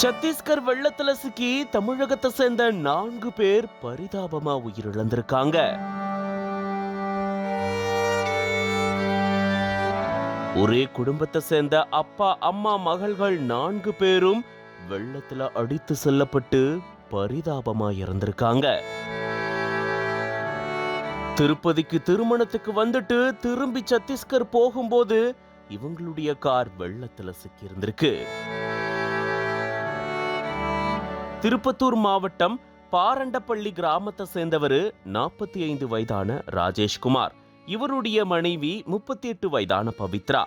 சத்தீஸ்கர் வெள்ளத்துல சிக்கி தமிழகத்தை சேர்ந்த நான்கு பேர் பரிதாபமா உயிரிழந்திருக்காங்க. ஒரே குடும்பத்தை சேர்ந்த அப்பா அம்மா மகள்கள் நான்கு பேரும் வெள்ளத்துல அடித்து செல்லப்பட்டு பரிதாபமா இறந்திருக்காங்க. திருப்பதிக்கு திருமணத்துக்கு வந்துட்டு திரும்பி சத்தீஸ்கர் போகும்போது இவங்களுடைய கார் வெள்ளத்துல சிக்கி இருந்திருக்கு திருப்பத்தூர் மாவட்டம் பாரண்டப்பள்ளி கிராமத்தை சேர்ந்தவர் நாற்பத்தி ஐந்து வயதான ராஜேஷ்குமார் இவருடைய மனைவி முப்பத்தி எட்டு வயதான பவித்ரா.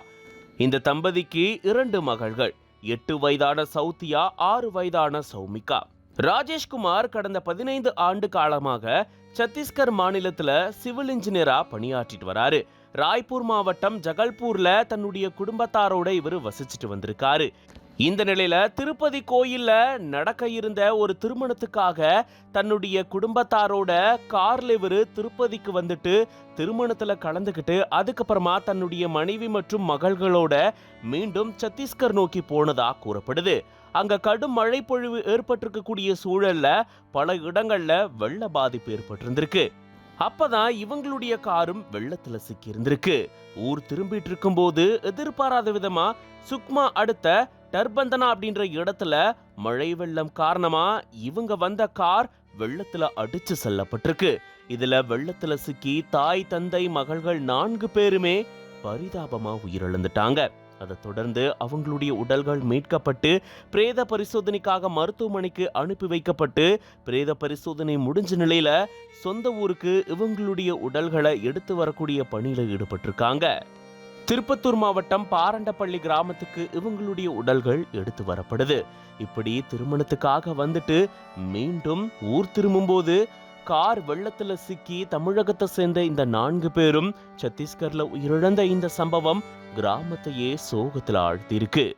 இந்த தம்பதிக்கு இரண்டு மகள்கள். எட்டு வயதான சௌத்தியா ஆறு வயதான சௌமிகா. ராஜேஷ்குமார் கடந்த பதினைந்து ஆண்டு காலமாக சத்தீஸ்கர் மாநிலத்துல சிவில் இன்ஜினியரா பணியாற்றிட்டு வராரு. ராய்ப்பூர் மாவட்டம் ஜகல்பூர்ல தன்னுடைய குடும்பத்தாரோட இவர் வசிச்சுட்டு வந்திருக்காரு. இந்த நிலையில திருப்பதி கோயில்ல நடக்க இருந்த ஒரு திருமணத்துக்காக தன்னுடைய குடும்பத்தாரோட கார்ல இவர் திருப்பதிக்கு வந்துட்டு திருமணத்துல கலந்துக்கிட்டு அதுக்கப்புறமா தன்னுடைய மனைவி மற்றும் மகள்களோட மீண்டும் சத்தீஸ்கர் நோக்கி போனதா கூறப்படுது. அங்க கடும் மழை பொழிவு ஏற்பட்டிருக்கக்கூடிய சூழல்ல பல இடங்கள்ல வெள்ள பாதிப்பு ஏற்பட்டிருந்திருக்கு. அப்பதான் இவங்களுடைய காரும் வெள்ளத்துல சிக்கி இருந்திருக்கு ஊர் திரும்பிட்டு இருக்கும்போது எதிர்பாராத விதமா சுக்மா அடுத்த டர்பந்தனா அப்படின்ற இடத்துல மழை வெள்ளம் காரணமா இவங்க வந்த கார் வெள்ளத்துல அடிச்சு செல்லப்பட்டிருக்கு. இதுல வெள்ளத்துல சிக்கி தாய் தந்தை மகள்கள் நான்கு பேருமே பரிதாபமா உயிரிழந்துட்டாங்க. அதை தொடர்ந்து அவங்களுடைய உடல்கள் மீட்கப்பட்டு பிரேத பரிசோதனைக்காக மருத்துவமனைக்கு அனுப்பி வைக்கப்பட்டு பிரேத பரிசோதனை முடிஞ்ச நிலையில சொந்த ஊருக்கு இவங்களுடைய உடல்களை எடுத்து வரக்கூடிய பணியில ஈடுபட்டிருக்காங்க. திருப்பத்தூர் மாவட்டம் பாரண்டப்பள்ளி கிராமத்துக்கு இவங்களுடைய உடல்கள் எடுத்து வரப்படுது. இப்படி திருமணத்துக்காக வந்துட்டு மீண்டும் ஊர் திரும்பும்போது கார் வெள்ளத்துல சிக்கி தமிழகத்தை சேர்ந்த இந்த நான்கு பேரும் சத்தீஸ்கர்ல உயிரிழந்த இந்த சம்பவம் கிராமத்தையே சோகத்துல ஆழ்த்தியிருக்கு.